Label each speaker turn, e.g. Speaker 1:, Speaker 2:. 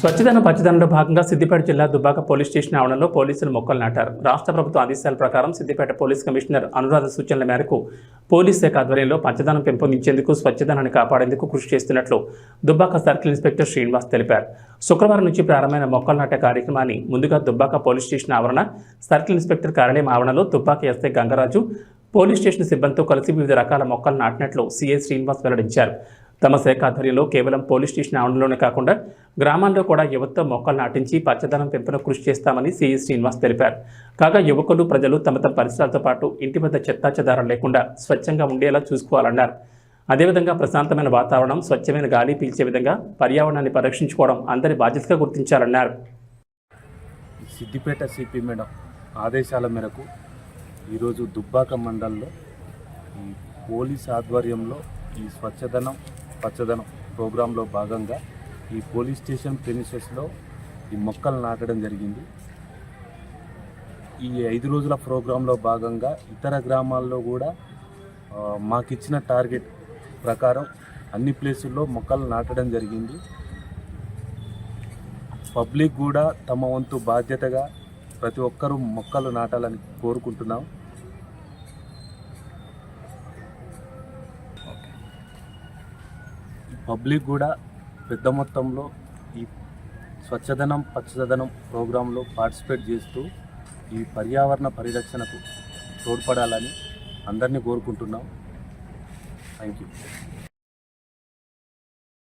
Speaker 1: స్వచ్ఛదనం పచ్చదనంలో భాగంగా సిద్దిపేట జిల్లా Dubbaka police station ఆవరణలో పోలీసులు మొక్కలు నాటారు. రాష్ట్ర ప్రభుత్వ ఆదేశాల ప్రకారం సిద్దిపేట పోలీస్ కమిషనర్ అనురాధ సూచనల మేరకు పోలీస్ శాఖ ఆధ్వర్యంలో పచ్చదనం పెంపొందించేందుకు స్వచ్ఛదనాన్ని కాపాడేందుకు కృషి చేస్తున్నట్లు దుబ్బాక సర్కిల్ ఇన్స్పెక్టర్ శ్రీనివాస్ తెలిపారు. శుక్రవారం నుంచి ప్రారంభమైన మొక్కలు నాటే కార్యక్రమాన్ని ముందుగా దుబ్బాక పోలీస్ స్టేషన్ ఆవరణ సర్కిల్ ఇన్స్పెక్టర్ కార్యాలయం ఆవరణలో Dubbaka SI Gangaraju police station సిబ్బందితో కలిసి వివిధ రకాల మొక్కలు నాటినట్లు సీఐ శ్రీనివాస్ వెల్లడించారు. తమ శాఖ ఆధ్వర్యంలో కేవలం పోలీస్ స్టేషన్ ఆవరణలోనే కాకుండా గ్రామాల్లో కూడా యువతతో మొక్కలు నాటించి పచ్చదనం పెంపున కృషి చేస్తామని సీఈ శ్రీనివాస్ తెలిపారు. కాగా యువకులు ప్రజలు తమ తమ పరిసరాలతో పాటు ఇంటి వద్ద చెత్తాచెదారం లేకుండా స్వచ్ఛంగా ఉండేలా చూసుకోవాలన్నారు. అదేవిధంగా ప్రశాంతమైన వాతావరణం స్వచ్ఛమైన గాలి పీల్చే విధంగా పర్యావరణాన్ని పరిరక్షించుకోవడం అందరి బాధ్యతగా గుర్తించాలన్నారు.
Speaker 2: సిద్దిపేట సిపి మేడం ఆదేశాల మేరకు ఈరోజు దుబ్బాక మండల్లో ఈ పోలీస్ ఆధ్వర్యంలో ఈ స్వచ్ఛదనం పచ్చదనం ప్రోగ్రాంలో భాగంగా ఈ పోలీస్ స్టేషన్ ప్రెమిసెస్లో ఈ మొక్కలు నాటడం జరిగింది. ఈ ఐదు రోజుల ప్రోగ్రాంలో భాగంగా ఇతర గ్రామాల్లో కూడా మాకిచ్చిన టార్గెట్ ప్రకారం అన్ని ప్లేసుల్లో మొక్కలు నాటడం జరిగింది. పబ్లిక్ కూడా తమ వంతు బాధ్యతగా ప్రతి ఒక్కరూ మొక్కలు నాటాలని కోరుకుంటున్నాం. పబ్లిక్ కూడా పెద్ద మొత్తంలో ఈ స్వచ్ఛదనం పచ్చదనం ప్రోగ్రాంలో పార్టిసిపేట్ చేస్తూ ఈ పర్యావరణ పరిరక్షణకు తోడ్పడాలని అందరినీ కోరుకుంటున్నాం. Thank you